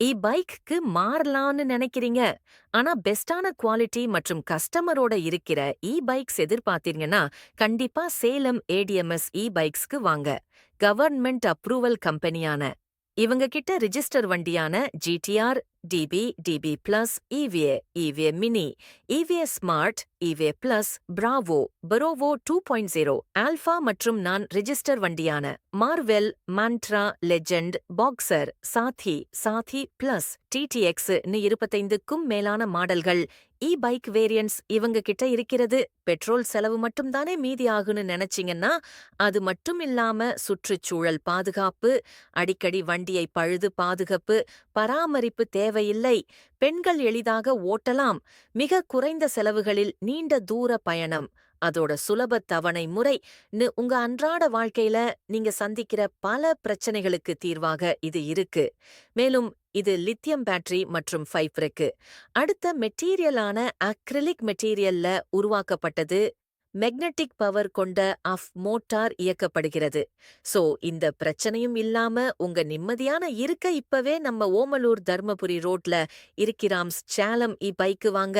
இ மாறலான்னு மாறலாம்னு நினைக்கிறீங்க. ஆனா பெஸ்டான குவாலிட்டி மற்றும் கஸ்டமரோட இருக்கிற இ பைக்ஸ் எதிர்பார்த்தீங்கன்னா கண்டிப்பா சேலம் ஏடிஎம்எஸ் இ பைக்ஸ்க்கு வாங்க. கவர்மெண்ட் அப்ரூவல் கம்பெனியான. இவங்க கிட்ட register வண்டியான GTR TP TP plus EVA EVA mini EVA smart EVA plus bravo bravo two point zero alpha மற்றும் நான் register வண்டியான Marvel Montra legend boxer Saathi Saathi plus DTX இருபத்தைந்துக்கும் மேலான மாடல்கள் இ பைக் வேரியன்ட்ஸ் இவங்க கிட்ட இருக்கிறது பெட்ரோல் செலவு மட்டும் தானே மீதி ஆகுன்னு நினைச்சீங்கன்னா அது மட்டும் இல்லாம சுற்றுச்சூழல் பாதுகாப்பு அடிக்கடி வண்டியை பழுது பாதுகாப்பு பராமரிப்பு தேவையில்லை. பெண்கள் எளிதாக ஓட்டலாம். மிக குறைந்த செலவுகளில் நீண்ட தூர பயணம். அதோட சுலப தவணை முறைன்னு உங்க அன்றாட வாழ்க்கையில நீங்க சந்திக்கிற பல பிரச்சனைகளுக்கு தீர்வாக இது இருக்கு. மேலும் இது லித்தியம் பேட்டரி மற்றும் ஃபைப்ருக்கு. அடுத்த மெட்டீரியலான அக்ரிலிக் மெட்டீரியல்ல உருவாக்கப்பட்டது மெக்னெட்டிக் பவர் கொண்ட அஃப் மோட்டார் இயக்கப்படுகிறது. சோ இந்த பிரச்சனையும் இல்லாம உங்க நிம்மதியான இருக்க இப்பவே நம்ம ஓமலூர் தர்மபுரி ரோட்ல இருக்கிறாம்ஸ் சேலம் இ பைக்கு வாங்க.